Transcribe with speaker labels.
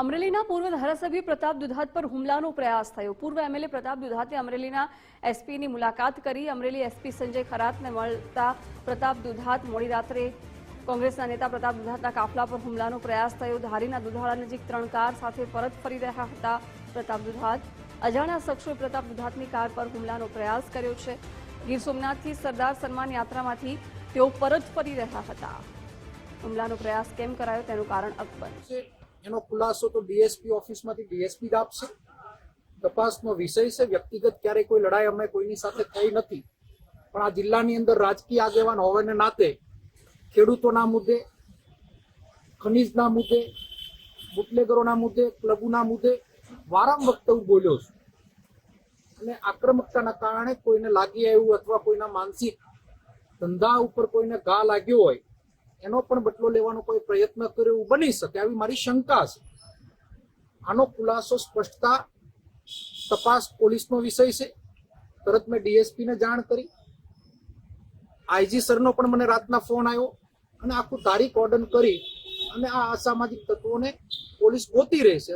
Speaker 1: અમરેલીના પૂર્વ ધારાસભ્ય પ્રતાપ દુધાત પર હુમલાનો પ્રયાસ થયો. પૂર્વ એમએલએ પ્રતાપ દુધાતે અમરેલીના એસપીની મુલાકાત કરી. અમરેલી એસપી સંજય ખરાતને મળતા પ્રતાપ દુધાત મોડી રાત્રે કોંગ્રેસના નેતા પ્રતાપ દુધાતના કાફલા પર હુમલાનો પ્રયાસ થયો. ધારીના દુધાળા નજીક ત્રણ કાર સાથે પરત ફરી રહ્યા હતા પ્રતાપ દુધાત. અજાણ્યા શખ્સોએ પ્રતાપ દુધાતની કાર પર હુમલાનો પ્રયાસ કર્યો છે. ગીર સોમનાથથી સરદાર સન્માન યાત્રામાંથી તેઓ પરત ફરી રહ્યા હતા. હુમલાનો પ્રયાસ કેમ કરાયો તેનું કારણ અકબર.
Speaker 2: છે એનો ખુલાસો તો ડીએસપી ઓફિસમાંથી ડીએસપી જ આપશે. તપાસનો વિષય છે, વ્યક્તિગત ક્યારેય કોઈ લડાઈ અમે કોઈની સાથે થઈ નથી. પણ આ જિલ્લાની અંદર રાજકીય આગેવાન હોવાને નાતે ખેડૂતોના મુદ્દે, ખનીજના મુદ્દે, બુટલેગરોના મુદ્દે ક્લબોના મુદ્દે વારંવાર વખતે હું બોલ્યો છું. અને આક્રમકતાના કારણે કોઈને લાગી આવ્યું અથવા કોઈના માનસિક ધંધા ઉપર કોઈને ઘા લાગ્યો હોય એનો પણ બદલો લેવાનો કોઈ પ્રયત્ન કર્યો એવું બની શકે આવી મારી શંકા છે. આનો ખુલાસો સ્પષ્ટતા તપાસ પોલીસનો વિષય છે. તરત મેં ડીએસપી ને જાણ કરી. આઈજી સરનો પણ મને રાતના ફોન આવ્યો અને આખું તારીખ ઓર્ડર કરી અને આ અસામાજિક તત્વોને પોલીસ ગોતી રહેશે